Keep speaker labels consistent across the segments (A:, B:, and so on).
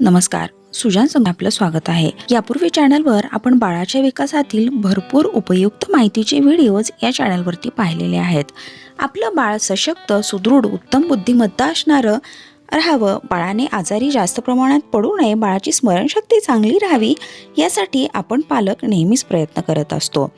A: नमस्कार. सुजान संघ आपलं स्वागत आहे. यापूर्वी चॅनलवर आपण बाळाच्या विकासातील भरपूर उपयुक्त माहितीचे व्हिडिओज या चॅनलवरती पाहिलेले आहेत. आपलं बाळ सशक्त सुदृढ उत्तम बुद्धिमत्ता असणारं राहावं बाळाने आजारी जास्त प्रमाणात पडू नये बाळाची स्मरणशक्ती चांगली राहावी यासाठी आपण पालक नेहमीच प्रयत्न करत असतो.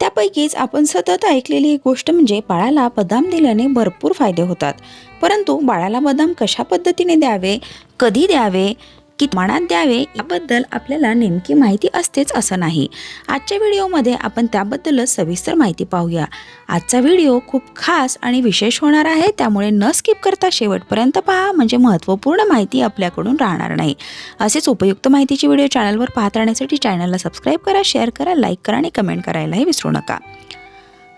A: त्यापैकीच आपण सतत ऐकलेली एक गोष्ट म्हणजे बाळाला बदाम दिल्याने भरपूर फायदे होतात. परंतु बाळाला बदाम कशा पद्धतीने द्यावे कधी द्यावे किती प्रमाणात द्यावे याबद्दल आपल्याला नेमकी माहिती असतेच असं नाही. आजच्या व्हिडिओमध्ये आपण त्याबद्दलच सविस्तर माहिती पाहूया. आजचा व्हिडिओ खूप खास आणि विशेष होणार आहे त्यामुळे न स्किप करता शेवटपर्यंत पहा म्हणजे महत्त्वपूर्ण माहिती आपल्याकडून राहणार नाही. असेच उपयुक्त माहितीचे व्हिडिओ चॅनलवर पाहत राहण्यासाठी चॅनलला सबस्क्राईब करा शेअर करा लाईक करा आणि कमेंट करायलाही विसरू नका.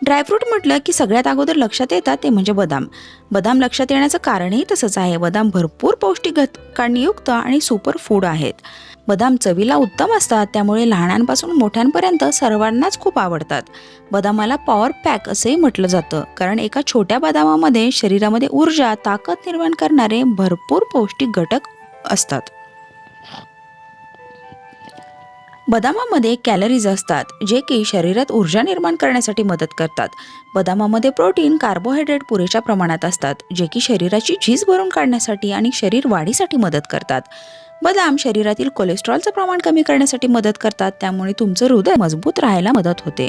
A: ड्रायफ्रूट म्हटलं की सगळ्यात अगोदर लक्षात येतात ते म्हणजे बदाम. बदाम लक्षात येण्याचं कारणही तसंच आहे. बदाम भरपूर पौष्टिक घटकांयुक्त आणि सुपर फूड आहेत. बदाम चवीला उत्तम असतात त्यामुळे लहानांपासून मोठ्यांपर्यंत सर्वांनाच खूप आवडतात. बदामाला पॉवर पॅक असंही म्हटलं जातं कारण एका छोट्या बदामामध्ये शरीरामध्ये ऊर्जा ताकद निर्माण करणारे भरपूर पौष्टिक घटक असतात. बदामामध्ये कॅलरीज असतात जे की शरीरात ऊर्जा निर्माण करण्यासाठी मदत करतात. बदामामध्ये प्रोटीन कार्बोहायड्रेट पुरेशा प्रमाणात असतात जे की शरीराची झीज भरून काढण्यासाठी आणि शरीर वाढीसाठी मदत करतात. बदाम शरीरातील कोलेस्ट्रॉलचं प्रमाण कमी करण्यासाठी मदत करतात त्यामुळे तुमचं हृदय मजबूत राहायला मदत होते.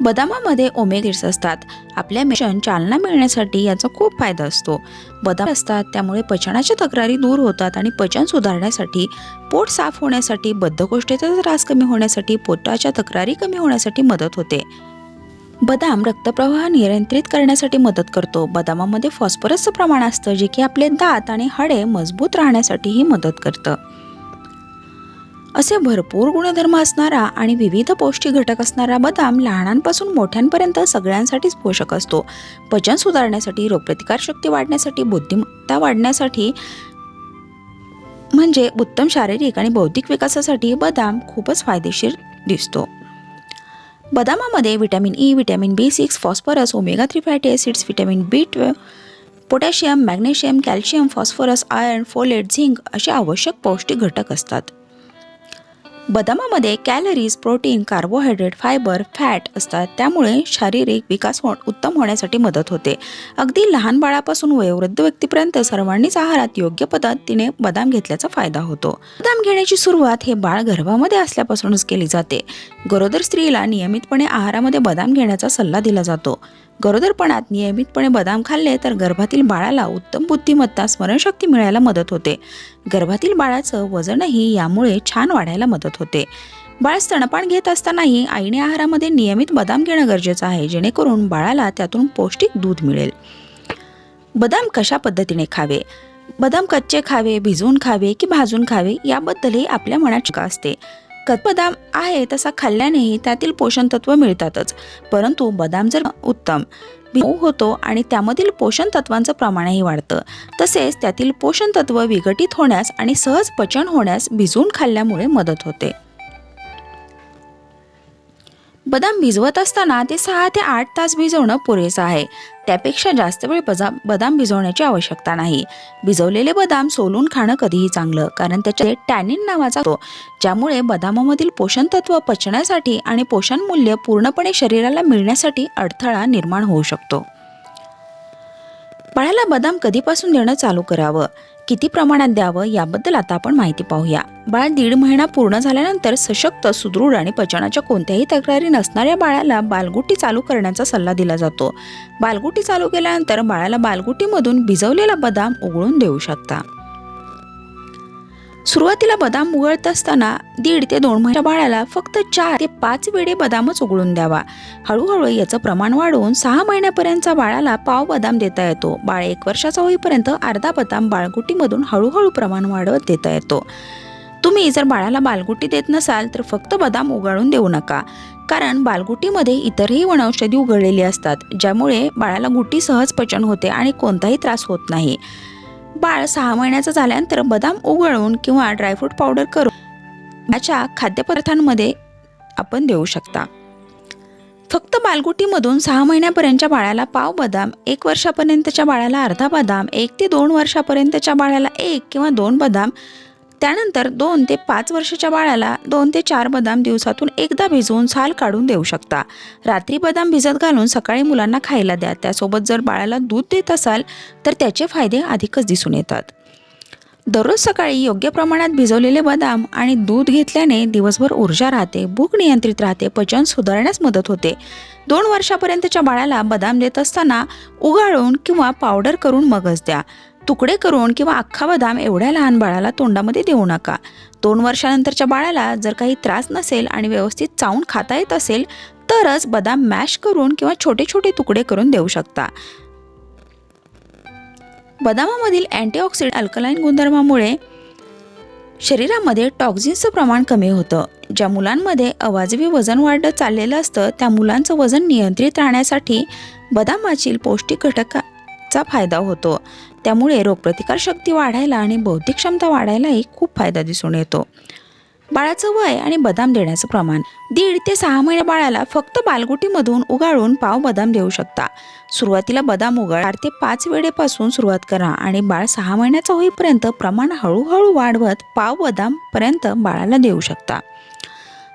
A: बदामामध्ये ओमेगिड्स असतात. आपल्या मिशन चालना मिळण्यासाठी याचा खूप फायदा असतो. बदाम असतात त्यामुळे पचनाच्या तक्रारी दूर होतात आणि पचन सुधारण्यासाठी पोट साफ होण्यासाठी बद्धकोष्ठेचा त्रास कमी होण्यासाठी पोटाच्या तक्रारी कमी होण्यासाठी मदत होते. बदाम रक्तप्रवाह नियंत्रित करण्यासाठी मदत करतो. बदामामध्ये फॉस्फरसचं प्रमाण असतं जे की आपले दात आणि हाडे मजबूत राहण्यासाठीही मदत करतं. असे भरपूर गुणधर्म असणारा आणि विविध पौष्टिक घटक असणारा बदाम लहानांपासून मोठ्यांपर्यंत सगळ्यांसाठीच पोषक असतो. पचन सुधारण्यासाठी रोगप्रतिकारशक्ती वाढण्यासाठी बुद्धिमत्ता वाढण्यासाठी म्हणजे उत्तम शारीरिक आणि बौद्धिक विकासासाठी बदाम खूपच फायदेशीर दिसतो. बदामामध्ये vitamin E vitamin B six phosphorus omega three fatty acids vitamin B twelve potassium magnesium calcium phosphorus iron folate zinc असे आवश्यक पौष्टिक घटक असतात. बदामामध्ये calories protein carbohydrate fibre fat असतात. त्यामुळे शारीरिक विकास हो उत्तम होण्यासाठी मदत होते. अगदी लहान बाळापासून वयोवृद्ध व्यक्तीपर्यंत सर्वांनीच आहारात योग्य पद्धतीने बदाम घेतल्याचा फायदा होतो. बदाम घेण्याची सुरुवात हे बाळ गर्भामध्ये असल्यापासूनच केली जाते. गरोदर स्त्रीला नियमितपणे आहारामध्ये बदाम घेण्याचा सल्ला दिला जातो. गरोदरपणात नियमितपणे बदाम खाल्ले तर गर्भातील बाळाला उत्तम बुद्धिमत्ता स्मरणशक्ती मिळायला मदत होते. गर्भातील बाळाचं वजनही यामुळे छान वाढायला मदत होते. बाळ स्तनपान घेत असतानाही आईने आहारामध्ये नियमित बदाम घेणं गरजेचं आहे जेणेकरून बाळाला त्यातून पौष्टिक दूध मिळेल. बदाम कशा पद्धतीने खावे? बदाम कच्चे खावे भिजवून खावे की भाजून खावे? याबद्दलही आपल्या मनात शिका असते. बदाम आहे तसा खाल्ल्यानेही त्यातील पोषण तत्व मिळतातच. परंतु बदाम जर उत्तम होतो आणि त्यामधील पोषण तत्वांचं प्रमाणही वाढतं. तसेच त्यातील पोषण तत्व विघटित होण्यास आणि सहज पचन होण्यास भिजवून खाल्ल्यामुळे मदत होते. बदाम भिजवत असताना ते सहा ते आठ तास भिजवणं पुरेसं आहे. त्यापेक्षा जास्त वेळ बजा बदाम भिजवण्याची आवश्यकता नाही. भिजवलेले बदाम सोलून खाणं कधीही चांगलं कारण त्याच्यात टॅनिन नावाचा तो ज्यामुळे बदामामधील पोषण तत्व पचण्यासाठी आणि पोषण मूल्य पूर्णपणे शरीराला मिळण्यासाठी अडथळा निर्माण होऊ शकतो. बाळाला बदाम कधीपासून देणं चालू करावं? किती प्रमाणात द्यावं याबद्दल आता आपण माहिती पाहूया. बाळ दीड महिना पूर्ण झाल्यानंतर सशक्त सुदृढ आणि पचनाच्या कोणत्याही तक्रारी नसणाऱ्या बाळाला बालगुटी चालू करण्याचा सल्ला दिला जातो. बालगुटी चालू केल्यानंतर बाळाला बालगुटीमधून भिजवलेला बदाम उघडून देऊ शकता. सुरुवातीला बदाम उघडत असताना दीड ते दोन महिन्या बाळाला फक्त चार ते पाच वेळे बदामच उघडून द्यावा. हळूहळू याचं प्रमाण वाढवून सहा महिन्यापर्यंतचा बाळाला पाव बदाम देता येतो. बाळ एक वर्षाचा होईपर्यंत अर्धा बदाम बाळगुटीमधून हळूहळू प्रमाण वाढवत देता येतो. तुम्ही जर बाळाला बालगुटी देत नसाल तर फक्त बदाम उगाळून देऊ नका. कारण बालगुटीमध्ये इतरही वनौषधी उघडलेली असतात ज्यामुळे बाळाला गुटी सहज पचन होते आणि कोणताही त्रास होत नाही. बाळ सहा महिन्याचं झाल्यानंतर बदाम उघळून किंवा ड्रायफ्रूट पावडर करून याच्या खाद्यपदार्थांमध्ये आपण देऊ शकता. फक्त बालगुटीमधून सहा महिन्यापर्यंतच्या बाळाला पाव बदाम एक वर्षापर्यंतच्या बाळाला अर्धा बदाम एक ते दोन वर्षापर्यंतच्या बाळाला एक किंवा दोन बदाम त्यानंतर दोन ते पाच वर्षाच्या बाळाला दोन ते चार बदाम दिवसातून एकदा भिजवून साल काढून देऊ शकता. रात्री बदाम भिजत घालून सकाळी मुलांना खायला द्या. त्यासोबत जर बाळाला दूध देत असाल तर त्याचे फायदे अधिकच दिसून येतात. दररोज सकाळी योग्य प्रमाणात भिजवलेले बदाम आणि दूध घेतल्याने दिवसभर ऊर्जा राहते भूक नियंत्रित राहते पचन सुधारण्यास मदत होते. दोन वर्षापर्यंतच्या बाळाला बदाम देत असताना उगाळून किंवा पावडर करून मगच द्या. तुकडे करून किंवा अख्खा बदाम एवढ्या लहान बाळाला तोंडामध्ये देऊ नका. दोन वर्षानंतरच्या बाळाला जर काही त्रास नसेल आणि व्यवस्थित चावून खाता येत असेल तरच बदाम मॅश करून किंवा छोटे छोटे तुकडे करून देऊ शकता. बदामामधील अँटीऑक्सिडंट अल्कलाईन गुणधर्मामुळे शरीरामध्ये टॉक्झिन्सचं प्रमाण कमी होतं. ज्या मुलांमध्ये अवाजवी वजन वाढत चाललेलं असतं त्या मुलांचं वजन नियंत्रित राहण्यासाठी बदामातील पौष्टिक घटक चा फायदा होतो. त्यामुळे रोगप्रतिकारशक्ती वाढायला आणि बौद्धिक क्षमता वाढायलाही खूप फायदा दिसून येतो. बाळाचं वय आणि बदाम देण्याचं प्रमाण. दीड ते सहा महिने बाळाला फक्त बालगुटीमधून उगाळून पाव बदाम देऊ शकता. सुरुवातीला बदाम उगाळ. चार ते पाच वेळेपासून सुरुवात करा आणि बाळ सहा महिन्याचं होईपर्यंत प्रमाण हळूहळू वाढवत पाव बदाम पर्यंत बाळाला देऊ शकता.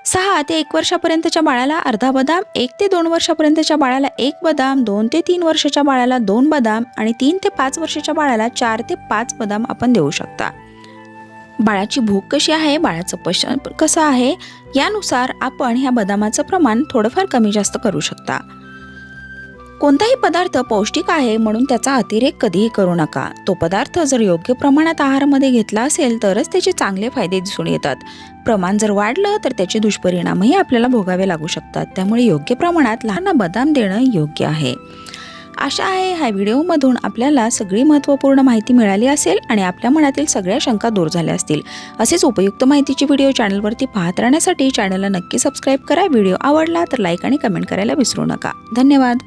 A: सहा ते एक वर्षापर्यंतच्या बाळाला अर्धा बदाम एक ते दोन वर्षापर्यंतच्या बाळाला एक बदाम दोन ते तीन वर्षाच्या बाळाला दोन बदाम आणि तीन ते पाच वर्षाच्या बाळाला चार ते पाच बदाम आपण देऊ शकता. बाळाची भूक कशी आहे? बाळाचं पचन कसं आहे? यानुसार आपण ह्या बदामाचं प्रमाण थोडंफार कमी जास्त करू शकता. कोणताही पदार्थ पौष्टिक आहे म्हणून त्याचा अतिरेक कधीही करू नका. तो पदार्थ जर योग्य प्रमाणात आहारामध्ये घेतला असेल तरच त्याचे चांगले फायदे दिसून येतात. प्रमाण जर वाढलं तर त्याचे दुष्परिणामही आपल्याला भोगावे लागू शकतात. त्यामुळे योग्य प्रमाणात लहान बदाम देणं योग्य आहे. आशा आहे ह्या व्हिडिओमधून आपल्याला सगळी महत्त्वपूर्ण माहिती मिळाली असेल आणि आपल्या मनातील सगळ्या शंका दूर झाल्या असतील. असेच उपयुक्त माहितीची व्हिडिओ चॅनलवरती पाहत राहण्यासाठी चॅनलला नक्की सबस्क्राईब करा. व्हिडिओ आवडला तर लाईक आणि कमेंट करायला विसरू नका. धन्यवाद.